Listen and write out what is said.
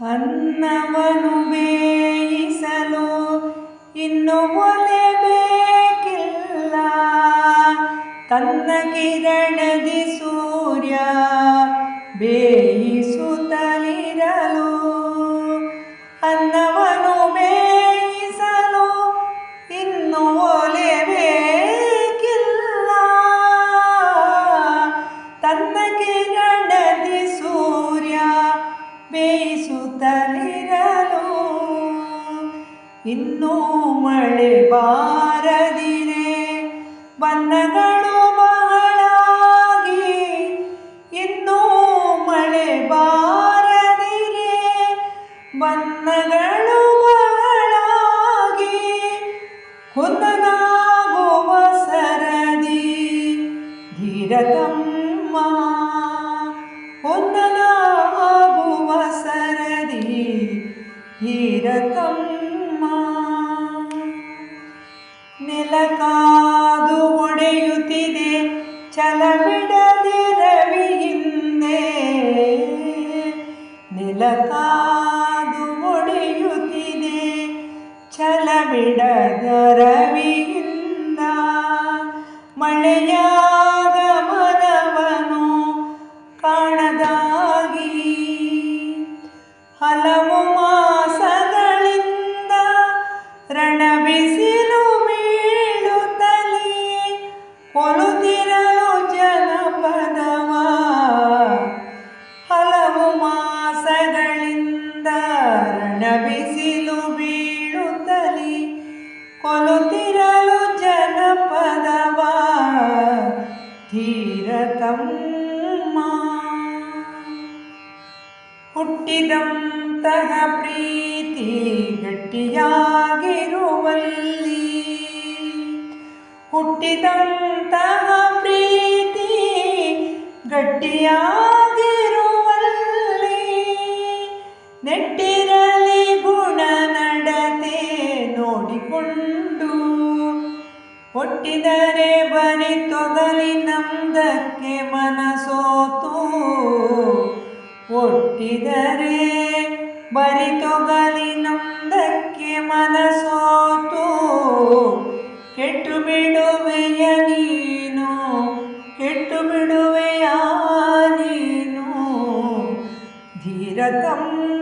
ಅನ್ನವನು ಬೇಯಿಸಲು ಇನ್ನು ಒಲೆ ಬೇಕಿಲ್ಲ. ತನ್ನ ಕಿರಣದಿ ಸೂರ್ಯ ಇನ್ನೂ ಮಳೆ ಬಾರದಿರೆ ಬಣ್ಣಗಳು ಬಹಳಾಗಿ ಇನ್ನೂ ಮಳೆ ಬಾರದಿರೆ ಬಣ್ಣಗಳು ಬಹಳಾಗಿ ಹೊಂದನಾಗುವ ಸರದಿ ಧೀರತಮ್ಮ. ನೆಲಕಾದು ಒಡೆಯುತ್ತಿದೆ ಚಲವಿಡದೆ ರವಿ ಹಿಂದೆ. ನೆಲಕಾದು ಒಡೆಯುತ್ತಿದೆ ಛಲಬಿಡದ ಜನಪದವ ಧೀರತಮ್ಮ ಹುಟ್ಟಿದಂತಹ ಪ್ರೀತಿ ಗಟ್ಟಿಯಾಗಿರುವಲ್ಲಿ ಹುಟ್ಟಿದಂತಹ ಪ್ರೀತಿ ಗಟ್ಟಿಯಾಗಿರುವಲ್ಲಿ ನೆಟ್ಟಿರಲಿ ಹುಟ್ಟಿದರೆ ಬರಿ ತೊಗಲಿ ನಮ್ದಕ್ಕೆ ಮನಸೋತು. ಹುಟ್ಟಿದರೆ ಬರಿ ತೊಗಲಿ ನಮ್ದಕ್ಕೆ ಮನಸೋತು. ಕೆಟ್ಟು ಬಿಡುವೆಯ ನೀನು ಕೆಟ್ಟು ಬಿಡುವೆಯ ನೀನು. ಧೀರತಮ್ಮ